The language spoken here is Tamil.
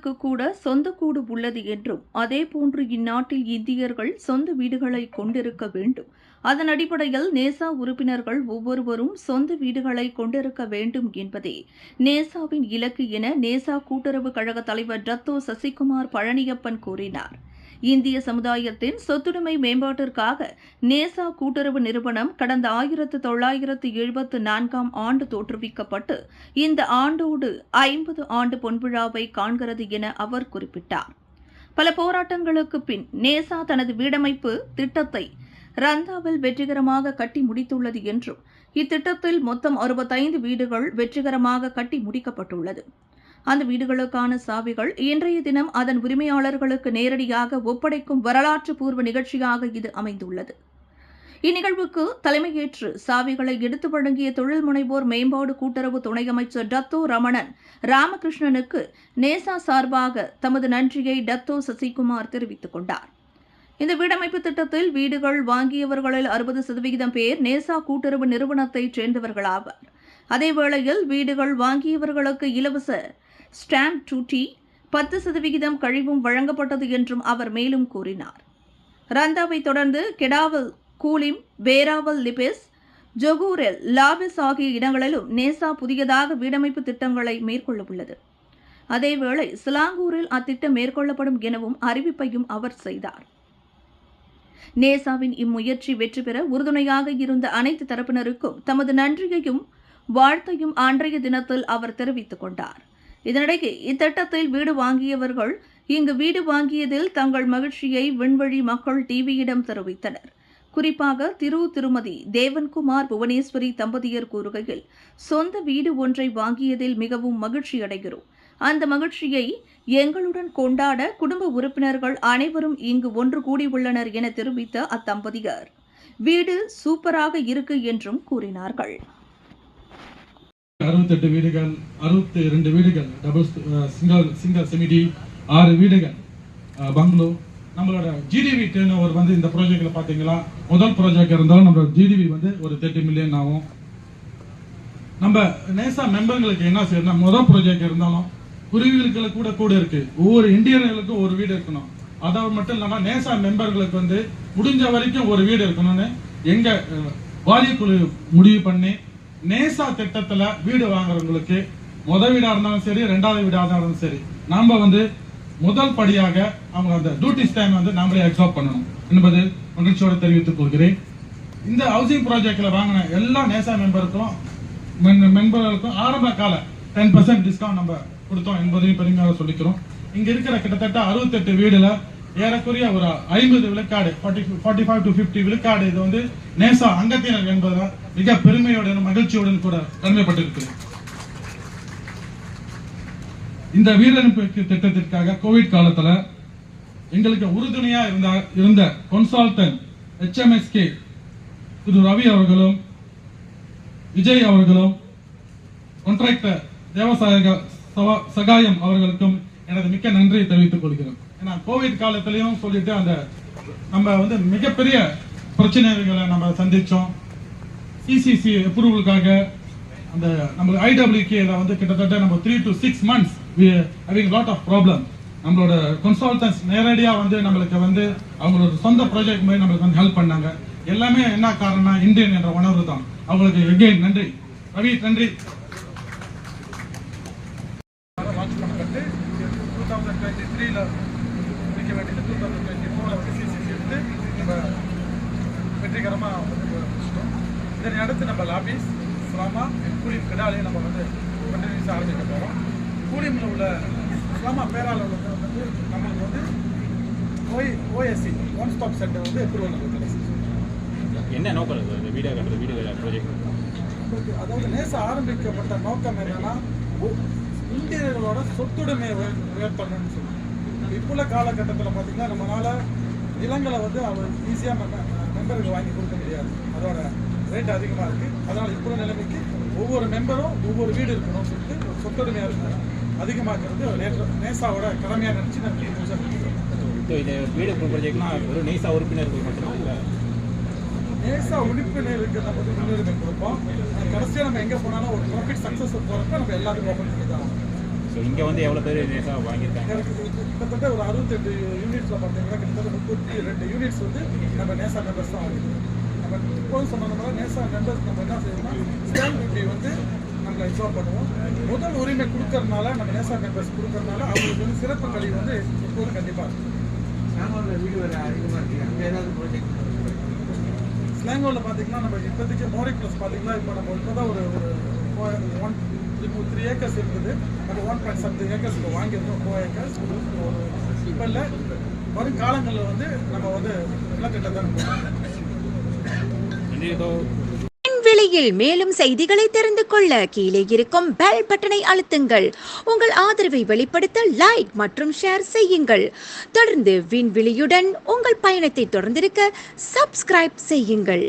இந்தியர்களுக்கு கூட சொந்த கூடு உள்ளது என்றும் அதேபோன்று இந்நாட்டில் இந்தியர்கள் சொந்த வீடுகளை கொண்டிருக்க வேண்டும். அதன் அடிப்படையில் நேசா உறுப்பினர்கள் ஒவ்வொருவரும் சொந்த வீடுகளை கொண்டிருக்க வேண்டும் என்பதே. நேசாவின் இலக்கு என நேசா கூட்டுறவு கழக தலைவர் டத்தோ சசிகுமார் பழனியப்பன் கூறினார். இந்திய சமுதாயத்தின் சொத்துடைமை மேம்பாட்டிற்காக நேசா கூட்டுறவு நிறுவனம் கடந்த ஆயிரத்து தொள்ளாயிரத்து எழுபத்து நான்காம் ஆண்டு தோற்றுவிக்கப்பட்டு இந்த ஆண்டோடு ஐம்பது ஆண்டு பொன்விழாவை காண்கிறது என அவர் குறிப்பிட்டார். பல போராட்டங்களுக்கு பின் நேசா தனது வீடமைப்பு திட்டத்தை ரந்தாவில் வெற்றிகரமாக கட்டி முடித்துள்ளது என்றும் இத்திட்டத்தில் மொத்தம் அறுபத்தைந்து வீடுகள் வெற்றிகரமாக கட்டி முடிக்கப்பட்டுள்ளது. அந்த வீடுகளுக்கான சாவிகள் இன்றைய தினம் அதன் உரிமையாளர்களுக்கு நேரடியாக ஒப்படைக்கும் வரலாற்று பூர்வ நிகழ்ச்சியாக இது அமைந்துள்ளது. இந்நிகழ்வுக்கு தலைமையேற்று சாவிகளை எடுத்து வழங்கிய தொழில் முனைவோர் மேம்பாடு கூட்டுறவு துணை அமைச்சர் டத்தோ ரமணன் ராமகிருஷ்ணனுக்கு நேசா சார்பாக தமது நன்றியை டத்தோ சசிகுமார் தெரிவித்துக் கொண்டார். இந்த வீடமைப்பு திட்டத்தில் வீடுகள் வாங்கியவர்களில் அறுபது சதவிகிதம் பேர் நேசா கூட்டுறவு நிறுவனத்தைச் சேர்ந்தவர்களாவர். அதேவேளையில் வீடுகள் வாங்கியவர்களுக்கு இலவச ஸ்டாம்ப் டூட்டி பத்து சதவிகிதம் கழிவும் வழங்கப்பட்டது என்றும் அவர் மேலும் கூறினார். ரந்தாவை தொடர்ந்து கெடாவல் கூலிம் பேராவல் லிபெஸ் ஜொகூரில் லாபிஸ் ஆகிய இடங்களிலும் நேசா புதியதாக வீடமைப்பு திட்டங்களை மேற்கொள்ள உள்ளது அதேவேளை சிலாங்கூரில் அத்திட்டம் மேற்கொள்ளப்படும் எனவும் அறிவிப்பையும் அவர் செய்தார். நேசாவின் இம்முயற்சி வெற்றி பெற உறுதுணையாக இருந்த அனைத்து தரப்பினருக்கும் தமது நன்றியையும் வாழ்த்தையும் அன்றைய தினத்தில் அவர் தெரிவித்துக் கொண்டார். இதனிடையே இத்திட்டத்தில் வீடு வாங்கியவர்கள் இங்கு வீடு வாங்கியதில் தங்கள் மகிழ்ச்சியை விண்வழி மக்கள் டிவியிடம் தெரிவித்தனர். குறிப்பாக திரு திருமதி தேவன்குமார் புவனேஸ்வரி தம்பதியர் கூறுகையில் சொந்த வீடு ஒன்றை வாங்கியதில் மிகவும் மகிழ்ச்சி அடைகிறோம். அந்த மகிழ்ச்சியை எங்களுடன் கொண்டாட குடும்ப உறுப்பினர்கள் அனைவரும் இங்கு ஒன்று கூடியுள்ளனர் என தெரிவித்த அத்தம்பதியர். வீடு சூப்பராக இருக்கு என்றும் கூறினார்கள். அறுபத்தெட்டு வீடுகள் அறுபத்தி ரெண்டு வீடுகள் டபுள் சிங்கிள் சிங்கிள் செமிடி ஆறு வீடுகள் uh, பங்களூர். பங்களோ நம்மளோட ஜிடிவி டேர்ன் ஓவர் வந்து இந்த ப்ராஜெக்டில் பார்த்தீங்களா முதல் ப்ராஜெக்ட் இருந்தாலும் நம்மளோட ஜிடிவி வந்து ஒரு தேர்ட்டி மில்லியன் ஆகும். நம்ம நேசா மெம்பர்களுக்கு என்ன செய்யணும் முதல் ப்ராஜெக்ட் இருந்தாலும் குருவிகளுக்கு கூட கூட இருக்கு. ஒவ்வொரு இந்தியர்களுக்கும் ஒரு வீடு இருக்கணும். அதாவது மட்டும் இல்லாமல் நேசா மெம்பர்களுக்கு வந்து முடிஞ்ச வரைக்கும் ஒரு வீடு இருக்கணும்னு எங்க uh, வாரியக்குழு முடிவு பண்ணி நேசா திட்டத்துல வீடு வாங்குறவங்களுக்கு முத வீடா இருந்தாலும் சரி ரெண்டாவது வீடா இருந்தாலும் சரி நாம வந்து முதல் படியாக அவங்க அந்த டியூட்டிஸ் டைம் வந்து நாமளே அப்சர்வ் பண்ணணும். என்பது மகிழ்ச்சியோடு தெரிவித்துக் கொள்கிறேன். இந்த ஹவுசிங் ப்ராஜெக்ட்ல வாங்கின எல்லா நேசா மெம்பருக்கும் மென்- மெம்பர்களுக்கும் ஆரம்ப கால டென் பர்சன்ட் டிஸ்கவுண்ட் நம்ம கொடுத்தோம் என்பதையும் பெருமையாக சொல்லிக்கிறோம். இங்க இருக்கிற கிட்டத்தட்ட அறுபத்தெட்டு வீடுல ஏறக்குறைய ஒரு ஐம்பது விழுக்காடு ஃபார்ட்டி ஃபைவ் டு பிப்டி விழுக்காடு இது வந்து நேசா அங்கத்தினர் என்பதால் மிக பெருமையுடன் மகிழ்ச்சியுடன் கூட தன்மைப்பட்டிருக்கிறேன் இந்த வீரனுப்பு திட்டத்திற்காக கோவிட் காலத்துல எங்களுக்கு உறுதுணையா இருந்த இருந்த கன்சல்டன்ட் ஹெச்எம்எஸ்கே திரு ரவி அவர்களும் விஜய் அவர்களும் கான்ட்ராக்டர் தேவசாய சவா- சகாயம் அவர்களுக்கும் எனது மிக்க நன்றியை தெரிவித்துக் கொள்கிறேன். ஏன்னா கோவிட் காலத்திலையும் சொல்லிட்டு அந்த நம்ம வந்து மிகப்பெரிய பிரச்சனைகளை நம்ம சந்திச்சோம். சிசிசி அப்ரூவலுக்காக அந்த நம்ம ஐடபிள்யூகேல வந்து கிட்டத்தட்ட நம்ம three to six months having lot of problem நம்மளோட கன்சல்டன்ஸ் நேரடியாக வந்து நம்மளுக்கு வந்து அவங்களோட சொந்த ப்ராஜெக்ட் மாதிரி நம்மளுக்கு வந்து ஹெல்ப் பண்ணாங்க. எல்லாமே என்ன காரணம்னா இந்தியன் என்ற உணர்வு தான். அவங்களுக்கு எகெயின் நன்றி. ரவி நன்றி. டூ தௌசண்ட் டுவெண்ட்டி த்ரீல வைக்க வேண்டியது டூ தௌசண்ட் டுவெண்ட்டி ஃபோரில் வந்து சிசிசி எடுத்து நம்ம வெற்றிகரமாக வந்து முடிச்சிட்டோம் இதனை அடுத்து நம்ம லாபிஸ் ஸ்லாமா கூலிம் கிடாலையும் நம்ம வந்து கண்டினியூஸாக ஆரம்பிக்க போகிறோம் கூலிமில் உள்ள ஸ்லாமா பேரால வந்து நம்மளுக்கு வந்து ஓய் ஓஎஸ்சி ஒன் ஸ்டாப் சென்டர் வந்து அப்ரூவல் நமக்கு என்ன நோக்கம் இருக்குது இந்த வீடியோ கட்டுறது வீடியோ ப்ராஜெக்ட் அதாவது நேச ஆரம்பிக்கப்பட்ட நோக்கம் என்னன்னா இந்தியர்களோட சொத்துடைமையை உயர்த்தணும்னு சொல்லி. இப்போ உள்ள காலகட்டத்தில் பார்த்தீங்கன்னா நம்மளால நிலங்களை வந்து அவர் ஈஸியாக மெம்பருக்கு வாங்கி கொடுக்க முடியாது. அதோட ரேட் அதிகமாக இருக்கு. அதனால இப்போ நிலைமைக்கு ஒவ்வொரு மெம்பரும் ஒவ்வொரு வீடு இருக்கணும்னு சொல்லிட்டு ஒரு சொத்துடைமையாக இருக்கு அதிகமாக்குறது நேற்று நேசாவோட கடமையாக நினச்சி பண்ணிக்கிறோம் ஸோ இந்த வீடியோ ப்ராஜெக்ட்னா வெறும் நெய்ஸா உறுப்பினர்கள் மட்டும்தான் இல்லை? நேசா உறுப்பினருக்கு நம்ம வந்து முன்னுரிமை கொடுப்போம். கடைசியாக நம்ம எங்கே போனாலும் ஒரு ப்ராஃபிட் சக்ஸஸ் போகிறப்ப நம்ம எல்லாத்துக்கும் ஓப்பன் பண்ணி தான் இங்கே வந்து எவ்வளோ பேர் நேசா வாங்கியிருக்காங்க? கிட்டத்தட்ட ஒரு அறுபத்தெட்டு யூனிட்ஸில் பார்த்தீங்கன்னா கிட்டத்தட்ட முப்பத்தி ரெண்டு யூனிட்ஸ் வந்து நம்ம நேசா மெம்பர்ஸ் தான் வாங்கிருக்கோம் நம்ம இப்போது சொன்ன மாதிரி நேசா மெம்பர்ஸ் நம்ம என்ன செய்யணும்னா ஸ்டாம்ப் டியூட்டி வந்து நம்ம இன்ஸ்டால் பண்ணுவோம். முதல் உரிமை கொடுக்கறதுனால நம்ம நேசா மெம்பர்ஸ் கொடுக்கறதுனால அவங்களுக்கு வந்து சிறப்பு கல்வி வந்து எப்போதும் கண்டிப்பாக இருக்கும் ஸ்லாங்கோவில் பார்த்தீங்கன்னா நம்ம இப்போதைக்கு மோரிக் ப்ளஸ் பார்த்தீங்கன்னா இப்போ நம்ம இப்போ தான் ஒரு ஒன் இப்போ த்ரீ ஏக்கர்ஸ் இருக்குது. நம்ம ஒன் பாயிண்ட் சம்திங் ஏக்கர்ஸ் இப்போ வாங்கியிருக்கோம் ஃபோர் ஏக்கர்ஸ் ஒரு இப்போ இல்லை வரும் காலங்களில் வந்து நம்ம வந்து நிலக்கட்டை தான் விலையில் மேலும் செய்திகளை தெரிந்து கொள்ள கீழே இருக்கும் பெல் பட்டனை அழுத்துங்கள். உங்கள் ஆதரவை வெளிப்படுத்த லைக் மற்றும் ஷேர் செய்யுங்கள். தொடர்ந்து விண்வெளியுடன் உங்கள் பயணத்தை தொடர்ந்திருக்க சப்ஸ்கிரைப் செய்யுங்கள்.